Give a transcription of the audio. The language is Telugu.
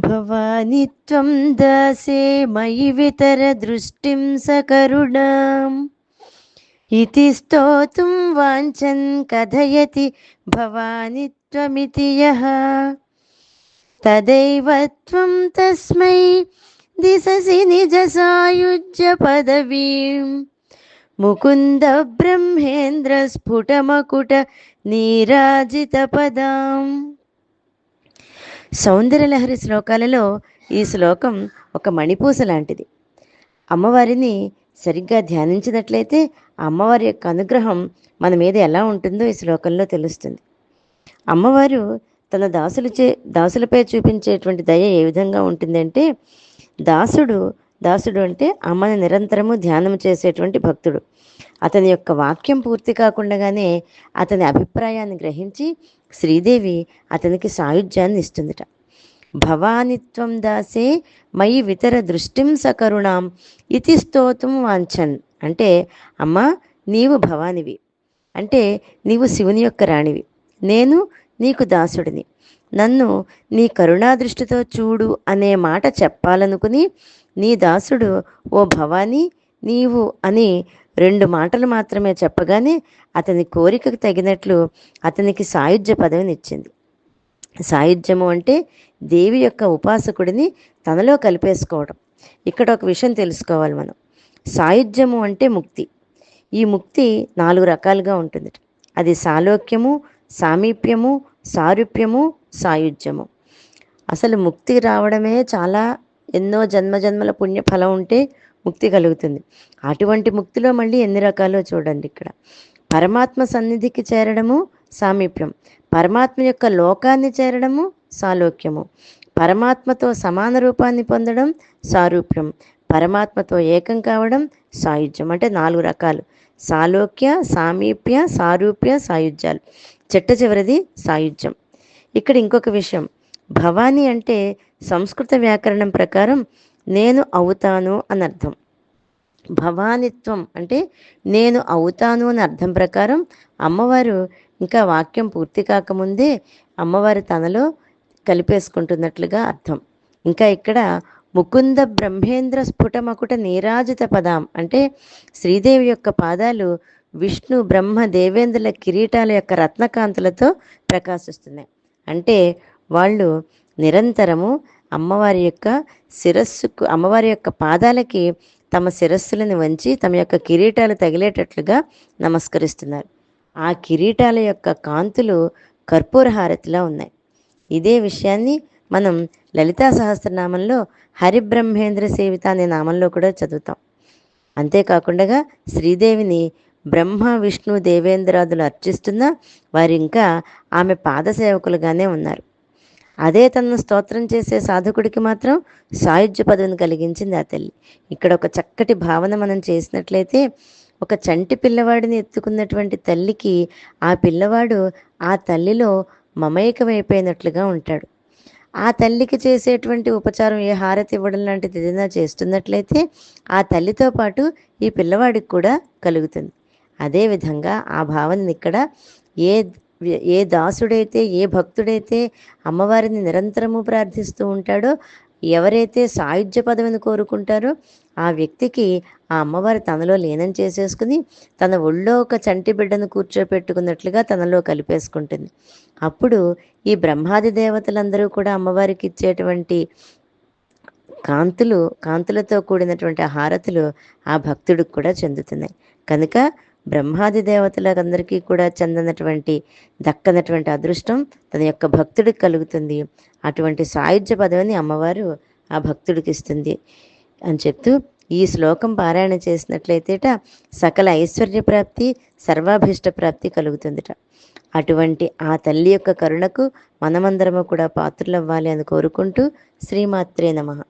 భవాని త్వం దాసే మయి వితర దృష్టిం సకరుణాం ఇతి స్తోతుం వాంఛన్ కథయతి భవాని త్వమితి యః తదైవ త్వం తస్మై దిశసి నిజ సాయుజ్య పదవీం ముకుంద బ్రహ్మేంద్ర స్ఫుటమకుట నీరాజిత పదాం సౌందర్యలహరి శ్లోకాలలో ఈ శ్లోకం ఒక మణిపూస లాంటిది. అమ్మవారిని సరిగ్గా ధ్యానించినట్లయితే అమ్మవారి యొక్క అనుగ్రహం మన మీద ఎలా ఉంటుందో ఈ శ్లోకంలో తెలుస్తుంది. అమ్మవారు తన దాసులు చే దాసులపై చూపించేటువంటి దయ ఏ విధంగా ఉంటుందంటే దాసుడు దాసుడు అంటే అమ్మని నిరంతరము ధ్యానం చేసేటువంటి భక్తుడు. అతని యొక్క వాక్యం పూర్తి కాకుండానే అతని అభిప్రాయాన్ని గ్రహించి శ్రీదేవి అతనికి సాయుధ్యాన్ని ఇస్తుందిట. భవానిత్వం దాసే మయి వితర దృష్టిం సకరుణాం ఇతి స్తోతం వాంఛన్. అంటే అమ్మా నీవు భవానివి. అంటే నీవు శివుని యొక్క రాణివి. నేను నీకు దాసుడిని. నన్ను నీ కరుణా దృష్టితో చూడు అనే మాట చెప్పాలనుకుని నీ దాసుడు ఓ భవానీ నీవు అని రెండు మాటలు మాత్రమే చెప్పగానే అతని కోరికకు తగినట్లు అతనికి సాయుధ్య పదవిని ఇచ్చింది సాయుధ్యము అంటే దేవి యొక్క ఉపాసకుడిని తనలో కలిపేసుకోవడం. ఇక్కడ ఒక విషయం తెలుసుకోవాలి మనం. సాయుధ్యము అంటే ముక్తి. ఈ ముక్తి నాలుగు రకాలుగా ఉంటుంది అది సాలోక్యము సామీప్యము సారూప్యము సాయుధ్యము. అసలు ముక్తి రావడమే చాలా ఎన్నో జన్మ జన్మల పుణ్యఫలం ఉంటే ముక్తి కలుగుతుంది. అటువంటి ముక్తిలో మళ్ళీ ఎన్ని రకాలో చూడండి ఇక్కడ. పరమాత్మ సన్నిధికి చేరడము సామీప్యం. పరమాత్మ యొక్క లోకాన్ని చేరడము సాలోక్యము. పరమాత్మతో సమాన రూపాన్ని పొందడం సారూప్యం. పరమాత్మతో ఏకం కావడం సాయుధ్యం. అంటే నాలుగు రకాలు. సాలోక్య సామీప్య సారూప్య సాయుధ్యాలు. చిట్ట చివరిది సాయుధ్యం. ఇక్కడ ఇంకొక విషయం. భవానీ అంటే సంస్కృత వ్యాకరణం ప్రకారం నేను అవుతాను అని అర్థం. భవానిత్వం అంటే నేను అవుతాను అని అర్థం ప్రకారం అమ్మవారు ఇంకా వాక్యం పూర్తి కాకముందే అమ్మవారు తనలో కలిపేసుకుంటున్నట్లుగా అర్థం. ఇంకా ఇక్కడ ముకుంద బ్రహ్మేంద్ర స్ఫుటమకుట నీరాజిత పదాం అంటే శ్రీదేవి యొక్క పాదాలు విష్ణు బ్రహ్మ దేవేంద్రుల కిరీటాల యొక్క రత్నకాంతులతో ప్రకాశిస్తున్నాయి. అంటే వాళ్ళు నిరంతరము అమ్మవారి యొక్క శిరస్సుకు అమ్మవారి యొక్క పాదాలకి తమ శిరస్సులను వంచి తమ యొక్క కిరీటాలు తగిలేటట్లుగా నమస్కరిస్తున్నారు. ఆ కిరీటాల యొక్క కాంతులు కర్పూర హారతిలా ఉన్నాయి. ఇదే విషయాన్ని మనం లలితా సహస్రనామంలో హరిబ్రహ్మేంద్ర సేవిత అనే నామంలో కూడా చదువుతాం. అంతేకాకుండా శ్రీదేవిని బ్రహ్మ విష్ణు దేవేంద్రాదులు అర్చిస్తున్నా వారు ఇంకా ఆమె పాదసేవకులుగానే ఉన్నారు. అదే తనను స్తోత్రం చేసే సాధకుడికి మాత్రం సాయుధ్య పదవిని కలిగించింది ఆ తల్లి. ఇక్కడ ఒక చక్కటి భావన మనం చేసినట్లయితే ఒక చంటి పిల్లవాడిని ఎత్తుకున్నటువంటి తల్లికి ఆ పిల్లవాడు ఆ తల్లిలో మమేకమైపోయినట్లుగా ఉంటాడు. ఆ తల్లికి చేసేటువంటి ఉపచారం ఏ హారతి ఇవ్వడం లాంటిది ఏదైనా చేస్తున్నట్లయితే ఆ తల్లితో పాటు ఈ పిల్లవాడికి కూడా కలుగుతుంది. అదేవిధంగా ఆ భావనని ఇక్కడ ఏ ఏ దాసుడైతే ఏ భక్తుడైతే అమ్మవారిని నిరంతరము ప్రార్థిస్తూ ఉంటాడో ఎవరైతే సాయుధ్య పదవిని కోరుకుంటారో ఆ వ్యక్తికి ఆ అమ్మవారి తనలో లీనం చేసేసుకుని తన ఒళ్ళో ఒక చంటి బిడ్డను కూర్చోపెట్టుకున్నట్లుగా తనలో కలిపేసుకుంటుంది. అప్పుడు ఈ బ్రహ్మాది దేవతలందరూ కూడా అమ్మవారికి ఇచ్చేటువంటి కాంతులు కాంతులతో కూడినటువంటి హారతులు ఆ భక్తుడికి కూడా చెందుతున్నాయి. కనుక బ్రహ్మాది దేవతలందరికీ కూడా చెందినటువంటి దక్కనటువంటి అదృష్టం తన యొక్క భక్తుడికి కలుగుతుంది. అటువంటి సాయుధ్య పదవిని అమ్మవారు ఆ భక్తుడికి ఇస్తుంది అని చెప్తూ ఈ శ్లోకం పారాయణ చేసినట్లయితేట సకల ఐశ్వర్య ప్రాప్తి సర్వాభీష్ట ప్రాప్తి కలుగుతుందిట. అటువంటి ఆ తల్లి యొక్క కరుణకు మనమందరము కూడా పాత్రలవ్వాలి అని కోరుకుంటూ శ్రీమాత్రే నమః.